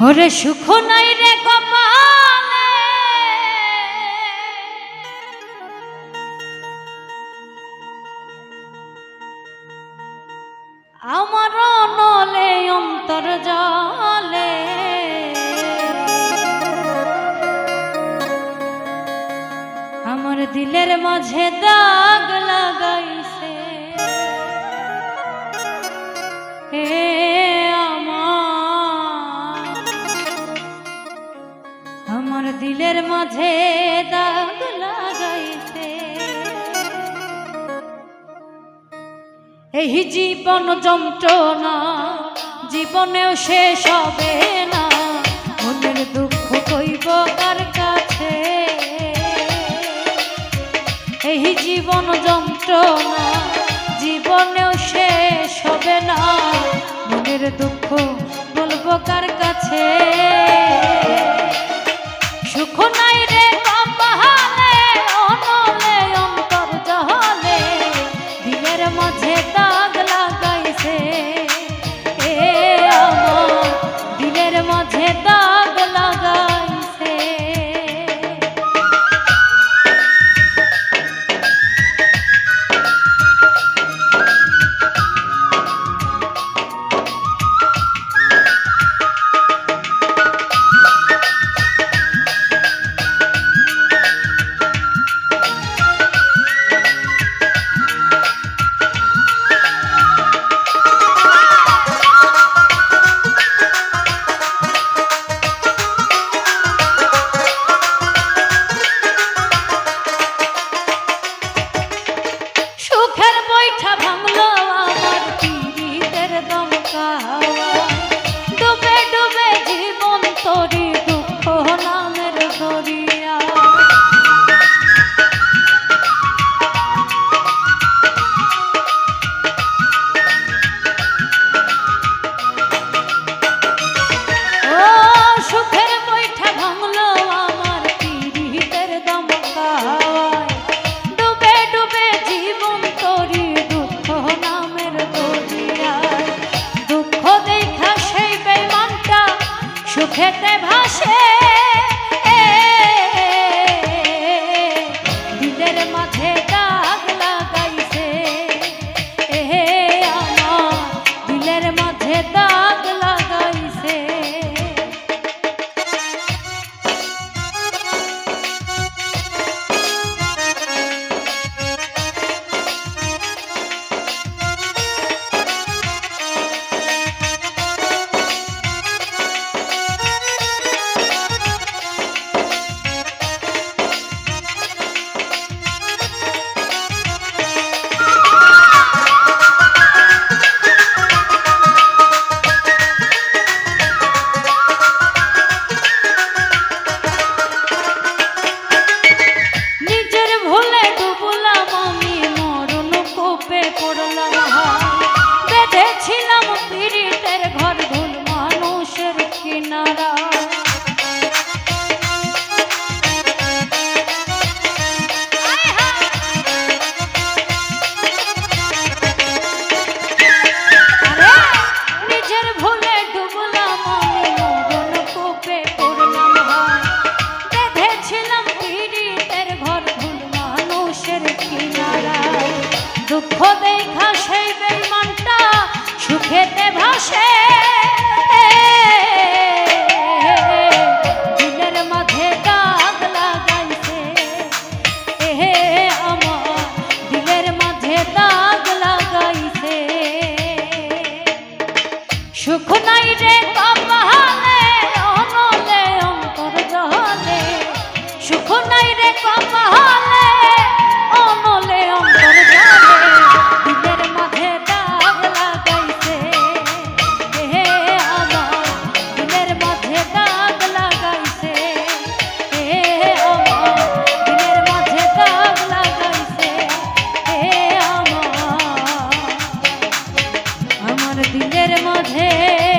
ওরে সুখ নাই রে কপালে। আমার নলে অন্তর জলে। আমার দিলের মাঝে দাগ লাগাইছে। হে আমার মাঝে দাগ লাগাইছে এই জীবন যন্ত্রণা জীবনেও শেষ হবে না। মনের দুঃখ কইব কার কাছে? এই জীবন যন্ত্রণা জীবনেও শেষ হবে না। মনের দুঃখ বলব কার কাছে? দিলের কিনারায়। দুঃখ দেখা সেই বেইমানটা সুখেতে ভাসে morrer.